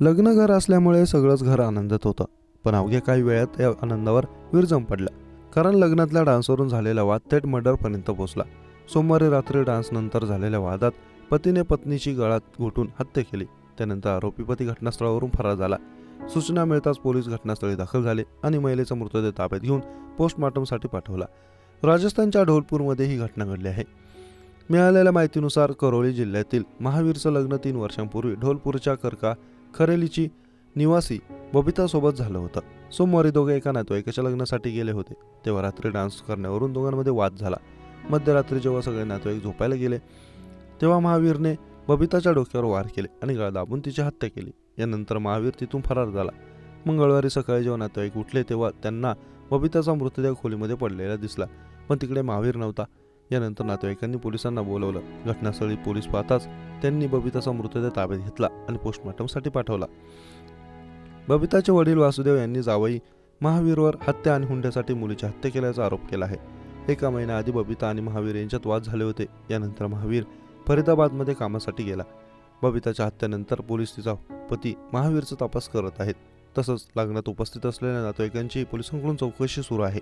लग्न घर असल्यामुळे सगळंच घर आनंदात होतं. पण अवघ्या काही वेळात या आनंदावर विरजम पडला. कारण लग्नातल्या डान्सवरून झालेला वाद थेट मर्डरपर्यंत पोहोचला. सोमवारी रात्री डान्सनंतर झालेल्या वादात पतीने पत्नीची गळात घोटून हत्या केली. त्यानंतर आरोपी पती घटनास्थळावरून फरार झाला. सूचना मिळताच पोलीस घटनास्थळी दाखल झाले आणि महिलेचा मृतदेह ताब्यात घेऊन पोस्टमॉर्टमसाठी पाठवला. राजस्थानच्या ढोलपूरमध्ये ही घटना घडली आहे. मिळालेल्या माहितीनुसार करोली जिल्ह्यातील महावीरचं लग्न तीन वर्षांपूर्वी ढोलपूरच्या करका खरेलीची निवासी बबितासोबत झालं होतं. सोमवारी दोघे एका नातेवाईकाच्या लग्नासाठी गेले होते. तेव्हा रात्री डान्स करण्यावरून दोघांमध्ये वाद झाला. मध्यरात्री जेव्हा सगळे नातेवाईक झोपायला गेले तेव्हा महावीरने बबिताच्या डोक्यावर वार केले आणि गळा दाबून तिची हत्या केली. यानंतर महावीर तिथून फरार झाला. मंगळवारी सकाळी जेव्हा नातेवाईक उठले तेव्हा त्यांना बबिताचा मृतदेह खोलीमध्ये पडलेला दिसला. पण तिकडे महावीर नव्हता. यानंतर नातेवाईकांनी पोलिसांना बोलवलं. घटनास्थळी पोलीस पाहताच त्यांनी बबिताचा मृतदेह ताब्यात घेतला आणि पोस्टमॉर्टमसाठी पाठवला. बबिताचे वडील वासुदेव यांनी जावई महावीरवर हत्या आणि हुंड्यासाठी मुलीची हत्या केल्याचा आरोप केला आहे. एका महिन्याआधी बबिता आणि महावीर यांच्यात वाद झाले होते. यानंतर महावीर फरीदाबादमध्ये कामासाठी गेला. बबिताच्या हत्येनंतर पोलीस तिचा पती महावीरचा तपास करत आहेत. तसंच लग्नात उपस्थित असलेल्या नातेवाईकांची पोलिसांकडून चौकशी सुरू आहे.